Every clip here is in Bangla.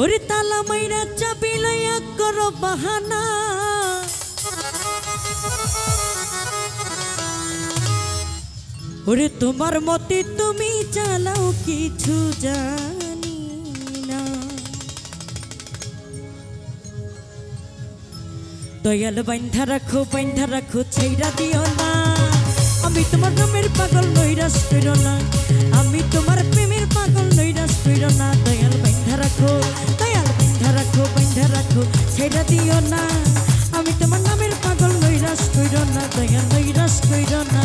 ওরে তালা মাইরা চাবি লইয়া করো বাহানা। ওরে তোমার মতে তুমি চালাও কিছু জানি না। দয়াল বাইন্ধা রাখো বাইন্ধা রাখো ছেড়া দিও না। আমি তোমার নামের পাগল নৈরাস করো না। আমি তোমার প্রেমের পাগল নৈরাস করো না। দয়াল রাখো, দয়াল বাইন্ধা রাখো বাইন্ধা রাখো, ছেড়া দিও না। আমি তোমার নামের পাগল নৈরাস কইর না, দয়াল নৈরাস কইর না।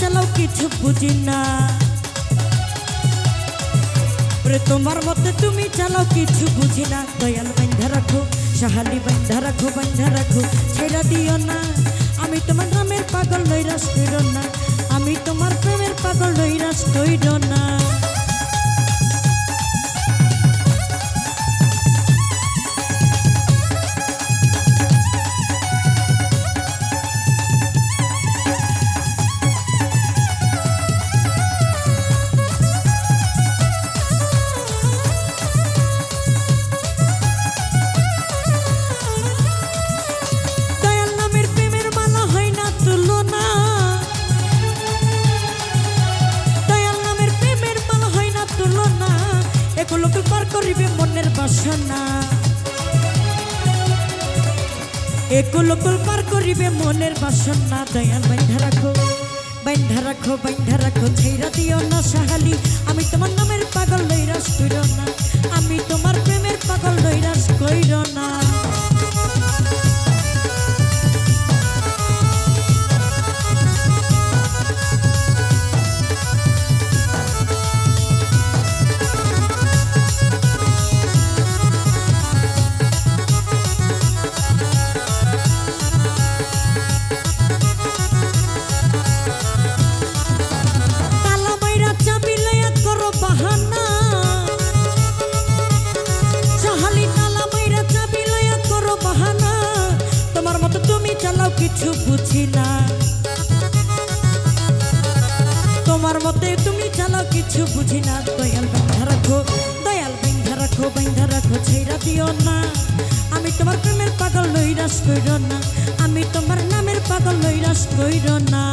চালাও কিছু বুঝি না। তোমার মতে তুমি চালাও কিছু বুঝি না। দয়াল বান্ধা রাখো, সাহালি বান্ধা রাখো বান্ধা রাখো, ছেড়া দিও না। আমি তোমার নামের পাগল লইরা কইর না। আমি তোমার প্রেমের পাগল লইরা কইর না। পার করিবে মনের বাসনা। একুলকুল পার করিবে মনের বাসনা। দয়াল, বাইন্ধা রাখো বাইন্ধা রাখো বাইন্ধা রাখো ছেড়া দিও না সাহালি। আমি তোমার নামের পাগল নৈরাস কিছু বুঝি না। তোমার মতে তুমি চালাও কিছু বুঝি না। দয়াল বেঁধা রাখো, দয়াল বেঁধা রাখো বেঁধা রাখো, ছেড়া দিও না। আমি তোমার প্রেমের পাগল লইরাস কইর না। আমি তোমার নামের পাগল লইরাস কইর না।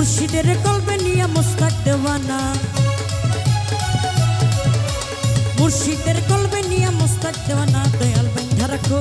মুর্শিদের কলবে নিয়ে মোস্তাক দেওয়ানা। মুর্শিদের কলবে নিয়ে মোস্তাক দেওয়ানা দয়াল বাইন্ধা রাখো।